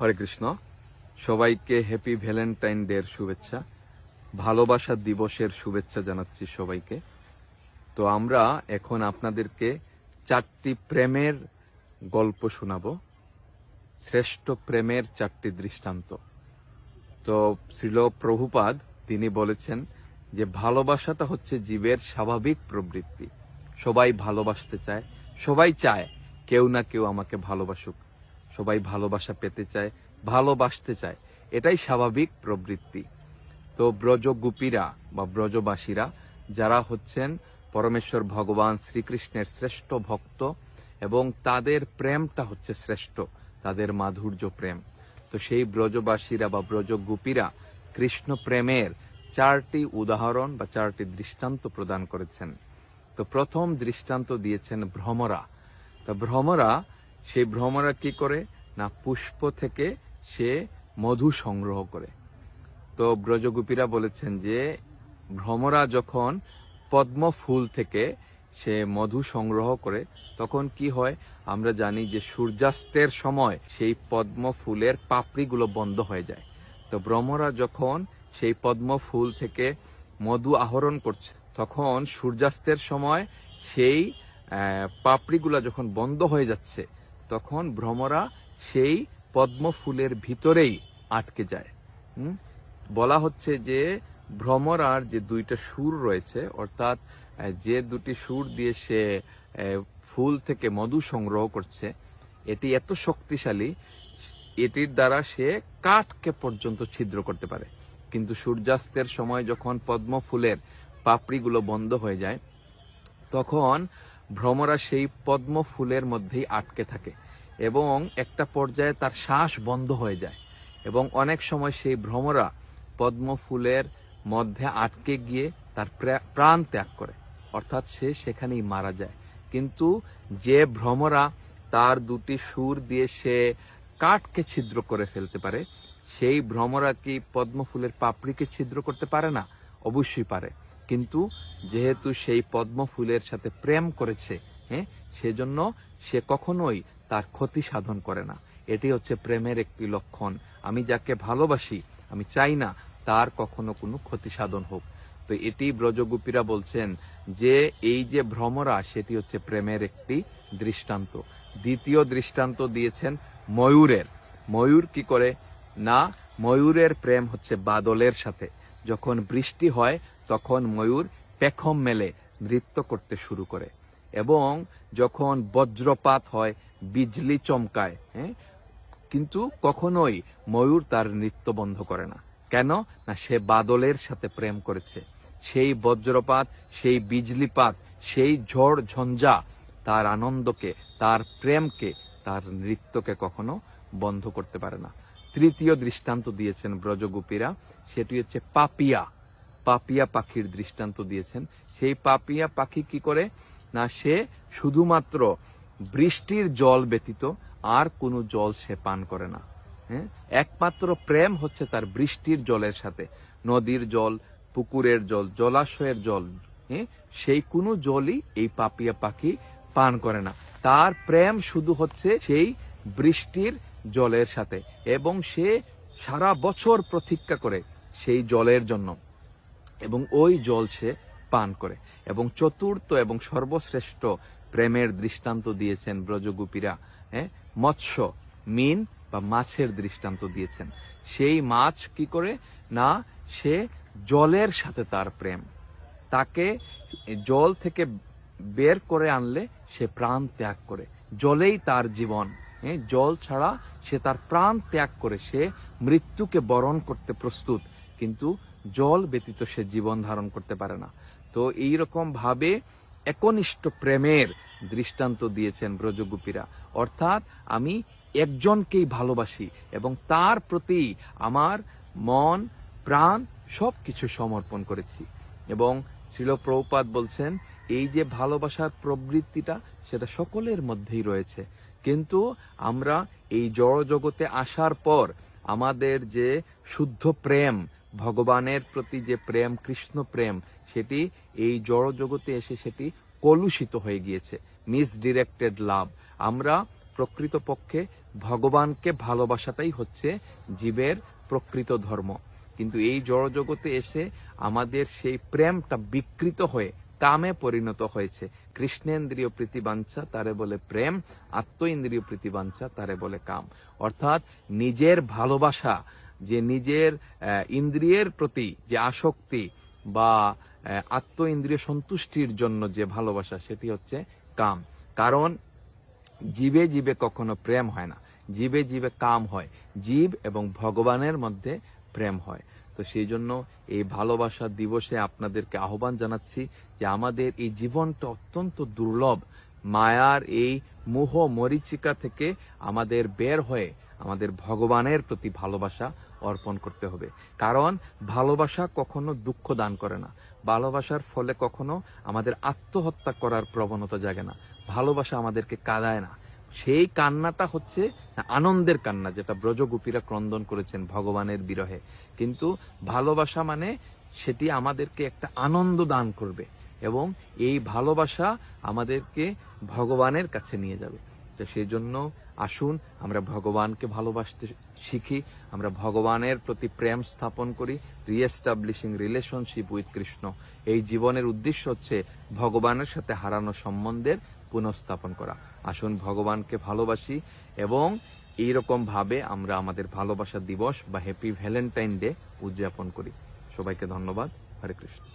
হরে কৃষ্ণ। সবাইকে happy Valentine ডের শুভেচ্ছা। ভালোবাসা দিবসের শুভেচ্ছা জানাচ্ছি সবাইকে। তো আমরা এখন আপনাদেরকে চারটি প্রেমের গল্প শোনাবো। শ্রেষ্ঠ প্রেমের চারটি দৃষ্টান্ত। তো শ্রীল প্রভুপাদ, তিনি বলেছেন যে, ভালোবাসাটা হচ্ছে জীবের স্বাভাবিক প্রবৃত্তি। সবাই ভালোবাসতে চায়, সবাই চায় কেউ না কেউ আমাকে ভালোবাসুক। সবাই ভালোবাসা পেতে চায়, ভালোবাসতে চায়। এটাই স্বাভাবিক প্রবৃত্তি। তো ব্রজ গুপীরা বা ব্রজবাসীরা, যারা হচ্ছেন পরমেশ্বর ভগবান শ্রীকৃষ্ণের শ্রেষ্ঠ ভক্ত এবং তাদের প্রেমটা হচ্ছে শ্রেষ্ঠ, তাদের মাধুর্য প্রেম। তো সেই ব্রজবাসীরা বা ব্রজ গুপীরা কৃষ্ণ প্রেমের চারটি উদাহরণ বা চারটি দৃষ্টান্ত প্রদান করেছেন। তো প্রথম দৃষ্টান্ত দিয়েছেন ভ্রমরা। তো ভ্রমরা সেই ভ্রমরা কি করে? না, পুষ্প থেকে সে মধু সংগ্রহ করে। তো ব্রজগোপীরা বলেছেন যে, ভ্রমরা যখন পদ্ম ফুল থেকে সে মধু সংগ্রহ করে, তখন কি হয়? আমরা জানি যে সূর্যাস্তের সময় সেই পদ্ম ফুলের পাপড়িগুলো বন্ধ হয়ে যায়। তো ভ্রমরা যখন সেই পদ্ম ফুল থেকে মধু আহরণ করছে, তখন সূর্যাস্তের সময় সেই পাপড়িগুলো যখন বন্ধ হয়ে যাচ্ছে তখন ভ্রমরা সেই পদ্ম ফুলের ভিতরেই আটকে যায়। বলা হচ্ছে যে ভ্রমরার যে দুইটা সুর রয়েছে, অর্থাৎ যে দুটি সুর দিয়ে সে ফুল থেকে মধু সংগ্রহ করছে, এটি এত শক্তিশালী, এটির দ্বারা সে কাঠকে পর্যন্ত ছিদ্র করতে পারে। কিন্তু সূর্যাস্তের সময় যখন পদ্ম ফুলের পাপড়িগুলো বন্ধ হয়ে যায়, তখন ভ্রমরা সেই পদ্ম ফুলের মধ্যেই আটকে থাকে এবং একটা পর্যায়ে তার শ্বাস বন্ধ হয়ে যায় এবং অনেক সময় সেই ভ্রমরা পদ্ম ফুলের মধ্যে আটকে গিয়ে তার প্রা- প্রাণ ত্যাগ করে। অর্থাৎ সে সেখানেই মারা যায়। কিন্তু যে ভ্রমরা তার দুটি সুর দিয়ে সে কাঠকে ছিদ্র করে ফেলতে পারে, সেই ভ্রমরা কি পদ্ম ফুলের পাপড়িকে ছিদ্র করতে পারে না? অবশ্যই পারে। কিন্তু যেহেতু সেই পদ্ম ফুলের সাথে প্রেম করেছে হ্যাঁ সেজন্য সে কখনোই তার ক্ষতি সাধন করে না। এটি হচ্ছে প্রেমের একটি লক্ষণ। আমি যাকে ভালোবাসি, আমি চাই না তার কখনো কোনো ক্ষতি সাধন হোক। তো এটি ব্রজগোপীরা বলছেন যে, এই যে ভ্রমরা, সেটি হচ্ছে প্রেমের একটি দৃষ্টান্ত। দ্বিতীয় দৃষ্টান্ত দিয়েছেন ময়ূরের। ময়ূর কি করে? না, ময়ূরের প্রেম হচ্ছে বাদলের সাথে। যখন বৃষ্টি হয় তখন ময়ূর পেখম মেলে নৃত্য করতে শুরু করে। এবং যখন বজ্রপাত হয়, বিজলি চমকায় হ্যাঁ কিন্তু কখনোই ময়ূর তার নৃত্য বন্ধ করে না। কেন? না, সে বাদলের সাথে প্রেম করেছে। সেই বজ্রপাত, সেই বিজলিপাত, সেই ঝড় ঝঞ্ঝা তার আনন্দকে, তার প্রেমকে, তার নৃত্যকে কখনো বন্ধ করতে পারে না। তৃতীয় দৃষ্টান্ত দিয়েছেন ব্রজগোপীরা, সেটি হচ্ছে পাপিয়া। পাপিয়া পাখির দৃষ্টান্ত দিয়েছেন। সেই পাপিয়া পাখি কি করে? না, সে শুধুমাত্র বৃষ্টির জল ব্যতীত আর কোনো জল সে পান করে না। হ্যাঁ? একমাত্র প্রেম হচ্ছে তার বৃষ্টির জলের সাথে। নদীর জল, পুকুরের জল, জলাশয়ের জল হ্যাঁ? সেই কোনো জলই এই পাপিয়া পাখি পান করে না। তার প্রেম শুধু হচ্ছে সেই বৃষ্টির জলের সাথে এবং সে সারা বছর প্রতীক্ষা করে সেই জলের জন্য। এবং ওই জল সে পান করে এবং চতুর্থ এবং সর্বশ্রেষ্ঠ প্রেমের দৃষ্টান্ত দিয়েছেন ব্রজগোপীরা হ্যাঁ? মৎস্য মিন বা মাছের দৃষ্টান্ত দিয়েছেন। সেই মাছ কি করে? না সে জলের সাথে তার প্রেম। তাকে জল থেকে বের করে আনলে সে প্রাণ ত্যাগ করে। জলেই তার জীবন হ্যাঁ, জল ছাড়া সে তার প্রাণ ত্যাগ করে। সে মৃত্যুকে বরণ করতে প্রস্তুত। কিন্তু জল ব্যতীত সে জীবন ধারণ করতে পারে না। তো এই ভাবে একনিষ্ঠ প্রেমের দৃষ্টান্ত দিয়েছেন ব্রজগোপীরা। অর্থাৎ আমি একজনকেই ভালোবাসি এবং তার প্রতি আমার মন, প্রাণ সব কিছু সমর্পণ করেছি। এবং শিল প্রভুপাত বলছেন, এই যে ভালোবাসার প্রবৃত্তিটা, সেটা সকলের মধ্যেই রয়েছে। কিন্তু আমরা এই জড় জগতে আসার পর আমাদের যে শুদ্ধ প্রেম ভগবানের প্রতি যে প্রেম, কৃষ্ণ প্রেম, সেটি এই জড় জগতে এসে সেটি কলুষিত হয়ে গিয়েছে মিসডিরেক্টেড লাভ আমরা প্রকৃতপক্ষে ভগবানকে ভালোবাসাটাই হচ্ছে জীবের প্রকৃত ধর্ম। কিন্তু এই জড়জগতে এসে আমাদের সেই প্রেমটা বিকৃত হয়ে, কামে পরিণত হয়েছে। কৃষ্ণেন্দ্রীয় প্রীতিবাঞ্ছা তারে বলে প্রেম আত্ম ইন্দ্রিয় প্রীতিবাঞ্ছা তারে বলে কাম। অর্থাৎ নিজের ভালোবাসা যে নিজের ইন্দ্রিয়ের প্রতি যে আসক্তি বা আত্ম ইন্দ্রিয় সন্তুষ্টির জন্য যে ভালোবাসা, সেটি হচ্ছে কাম। কারণ জীবে জীবে কখনো প্রেম হয় না। জীবে জীবে কাম হয়। জীব এবং ভগবানের মধ্যে প্রেম হয়। তো সেই জন্য এই ভালোবাসা দিবসে আপনাদেরকে আহ্বান জানাচ্ছি যে আমাদের এই জীবনটা অত্যন্ত দুর্লভ। মায়ার এই মোহ মরিচিকা থেকে আমাদের বের হয়ে আমাদের ভগবানের প্রতি ভালোবাসা অর্পণ করতে হবে। কারণ ভালোবাসা কখনো দুঃখ দান করে না। ভালোবাসার ফলে কখনো আমাদের আত্মহত্যা করার প্রবণতা জাগে না। ভালোবাসা আমাদেরকে কাঁদায় না। সেই কান্নাটা হচ্ছে আনন্দের কান্না, যেটা ব্রজগোপীরা ক্রন্দন করেছেন ভগবানের বিরহে। কিন্তু ভালোবাসা মানে সেটি আমাদেরকে একটা আনন্দ দান করবে এবং এই ভালোবাসা আমাদেরকে ভগবানের কাছে নিয়ে যাবে। তো সেই জন্য আসুন, আমরা ভগবানকে ভালোবাসতে শিখি, আমরা ভগবানের প্রতি প্রেম স্থাপন করি রিএস্টাবলিশিং রিলেশনশিপ উইথ কৃষ্ণ এই জীবনের উদ্দেশ্য হচ্ছে ভগবানের সাথে হারানো সম্বন্ধের পুনঃস্থাপন করা। আসুন, ভগবানকে ভালোবাসি এবং এইরকম ভাবে আমরা আমাদের ভালোবাসা দিবস বা হ্যাপি ভ্যালেন্টাইন ডে উদযাপন করি। সবাইকে ধন্যবাদ। হরে কৃষ্ণ।